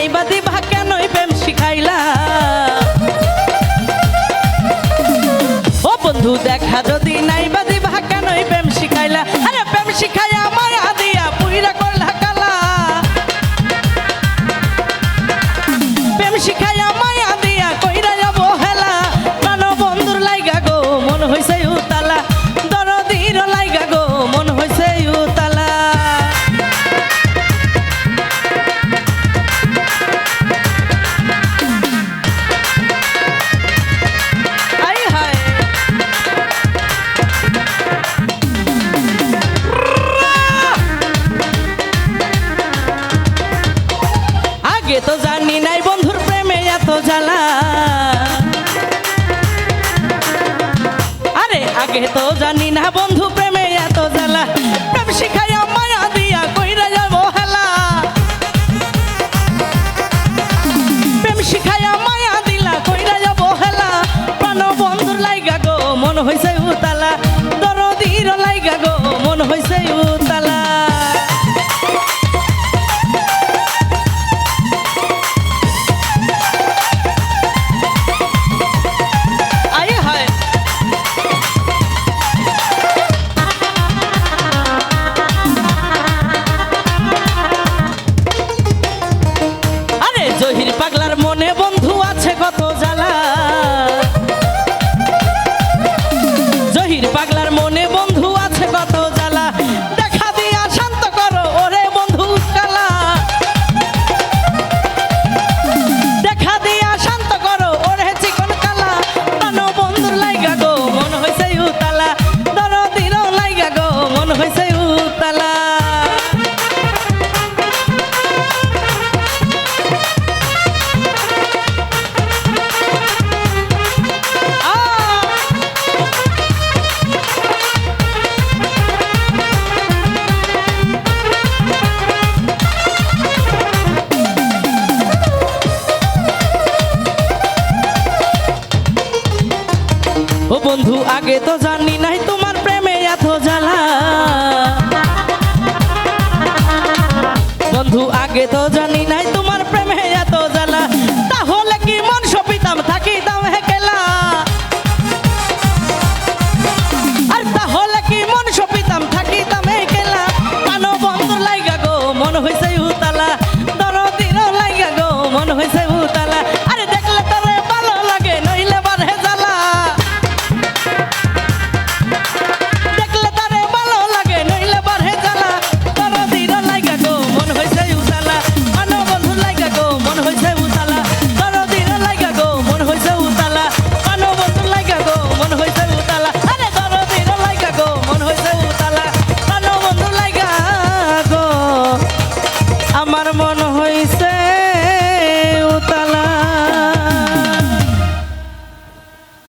নাই বাদে কে তো জানি নাই বন্ধুর প্রেমে এত জ্বালা। আরে, আগে তো জানি না বন্ধু প্রেম বন্ধু আগে তো জানি নাই তো জ্বালা। বন্ধু আগে তো জানি নাই তোমার Harmon.